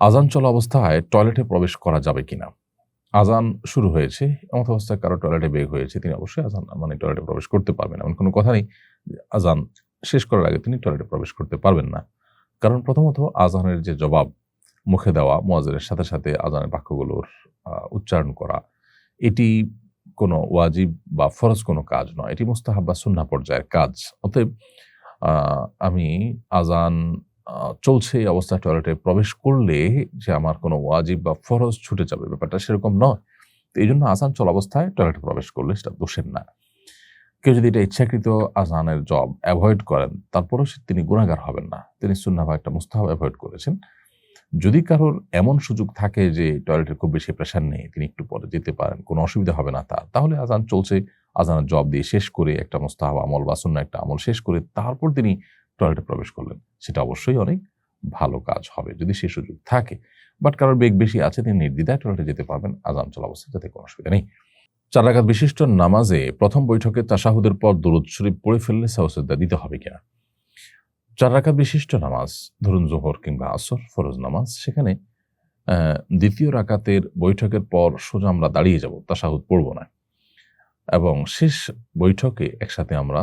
আজান চলা অবস্থায় টয়লেটে প্রবেশ করা যাবে কিনা? আজান শুরু হয়েছে, এমন অবস্থায় কারও টয়লেটে বেগ হয়েছে, তিনি অবশ্যই আজান মানে টয়লেটে প্রবেশ করতে পারবেন। এমন কোনো কথা নেই আজান শেষ করার আগে তিনি টয়লেটে প্রবেশ করতে পারবেন না। কারণ প্রথমত আজানের যে জবাব মুখে দেওয়া মোয়াজের সাথে সাথে আজানের বাক্যগুলোর উচ্চারণ করা, এটি কোনো ওয়াজিব বা ফরজ কোনো কাজ নয়। এটি মুস্তাহাব বা সুন্না পর্যায়ের কাজ। অতএব আমি আজান চলছে এই অবস্থায় টয়লেটে প্রবেশ করলে যে আমার কোনো ওয়াজিব বা ফরজ ছুটে যাবে, ব্যাপারটা সেরকম নয়। তো এই জন্য আজান চল অবস্থায় টয়লেটে প্রবেশ করলে সেটা দোষের না। কেউ যদি এটা ইচ্ছাকৃত আজানের জব অ্যাভয়েড করেন, তারপরেও সে- তিনি গুণাগার হবেন না। তিনি সুন্না বা একটা মুস্তাহাব অ্যাভয়েড করেছেন। যদি কারোর এমন সুযোগ থাকে যে টয়লেটের খুব বেশি প্রেশার নেই, তিনি একটু পরে যেতে পারেন, কোনো অসুবিধা হবে না তার। তাহলে আজান চলছে আজানের জব দিয়ে শেষ করে একটা মুস্তাহাব আমল বা সুন্না একটা আমল শেষ করে তারপর তিনি টয়লেটে প্রবেশ করলেন। সেটা অবশ্যই অনেক ভালো কাজ হবে যদি সে সুযোগ থাকে। বাট কারোর বেগ বেশি আছে, তিনি নির্দ্বিধায় টয়লেটে যেতে পারবেন। আজান চলা অবস্থায় যাতে কোনো অসুবিধা নেই। চার রাকাত বিশিষ্ট নামাজে প্রথম বৈঠকে তাশাহুদের পর দরুদ শরীফ পড়ে ফেললে সাহসেদ্দা দিতে হবে কিনা? চার রাকাত বিশিষ্ট নামাজ, ধরুন জোহর কিংবা আসর, ফরজ নামাজ, সেখানে দ্বিতীয় রাকাতের বৈঠকের পর সোজা আমরা দাঁড়িয়ে যাব, তাশাহুদ পড়ব না। এবং শেষ বৈঠকে একসাথে আমরা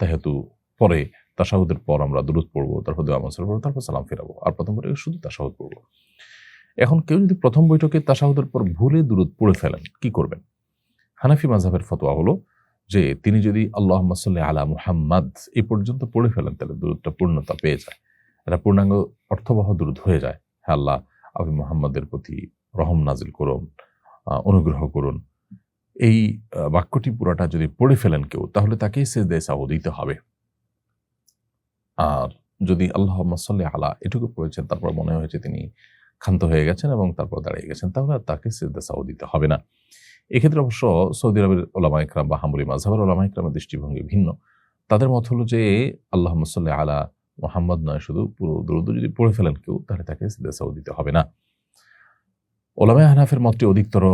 তাহেতু পরে তাশাহুদের পর আমরা দূরত পড়ব, তারপর দোয়া মনসুর পড়ব, তারপর সালাম ফেরাবো। আর প্রথম বৈঠকে শুধু তাশাহুদ পড়ব। এখন কেউ যদি প্রথম বৈঠকে তাশাহুদের পর ভুলে দূরত পড়ে ফেলেন, কি করবেন? হানাফি মাযহাবের ফতোয়া হলো যে, তিনি যদি আল্লাহ সাল্লি আলা মুহাম্মাদ এই পর্যন্ত পড়ে ফেলেন, তাহলে দূরত্বটা পূর্ণতা পেয়ে যায়। এটা পূর্ণাঙ্গ অর্থবহ দূরত হয়ে যায়। হ্যাঁ আল্লাহ, আপনি মুহাম্মাদের প্রতি রহম নাজিল করুন অনুগ্রহ করুন। এই বাক্যটি পুরাটা যদি পড়ে ফেলেন কেউ, তাহলে তাকে সেজদায় সাও দিতে হবে। আর যদি আল্লাহ সাল্লি আলা এটুকু পড়েছেন, তারপর মনে হয়েছে তিনি ক্ষান্ত হয়ে গেছেন এবং তারপর দাঁড়িয়ে গেছেন, তাহলে আর তাকে সেজদা সাও দিতে হবে না। এক্ষেত্রে অবশ্য সৌদি আরবের ওলামা ইকরাম বা হাম্বলি মাঝহাবের ওলামা ইকরামের দৃষ্টিভঙ্গি ভিন্ন। তাদের মত হলো যে আল্লাহ সাল্লি আলা মোহাম্মদ নয়, শুধু পুরো দ্রুত যদি পড়ে ফেলেন কেউ, তাহলে তাকে সেজদা সাও দিতে হবে না। ওলামা হানাফের মতটি অধিকতর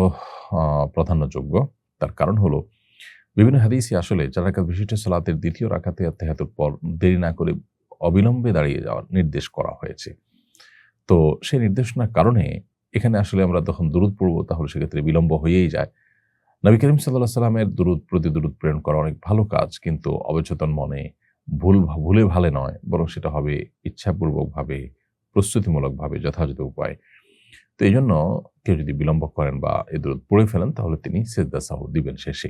প্রাধান্যযোগ্য। তার কারণ হলো, বিভিন্ন হাদিসই আসলে রাকাত বিশিষ্ট সালাতের দ্বিতীয় রাখাতে আত্মাহাতুর পর দেরি না করে অবিলম্বে দাঁড়িয়ে যাওয়ার নির্দেশ করা হয়েছে। তো সেই নির্দেশনার কারণে এখানে আসলে আমরা তখন দূরত পড়ব, তাহলে সেক্ষেত্রে বিলম্ব হয়েই যায়। নবী করিম সাল্লাহ সাল্লামের দূরত প্রতি দূরত প্রেরণ করা অনেক ভালো কাজ, কিন্তু অবচেতন মনে ভুল ভুলে ভালে নয়, বরং সেটা হবে ইচ্ছাপূর্বকভাবে, প্রস্তুতিমূলকভাবে যথাযথ উপায়। তো এই জন্য কেউ যদি বিলম্ব করেন বা এ দূরত পড়ে ফেলেন, তাহলে তিনি সেজদা সাহু দিবেন শেষে।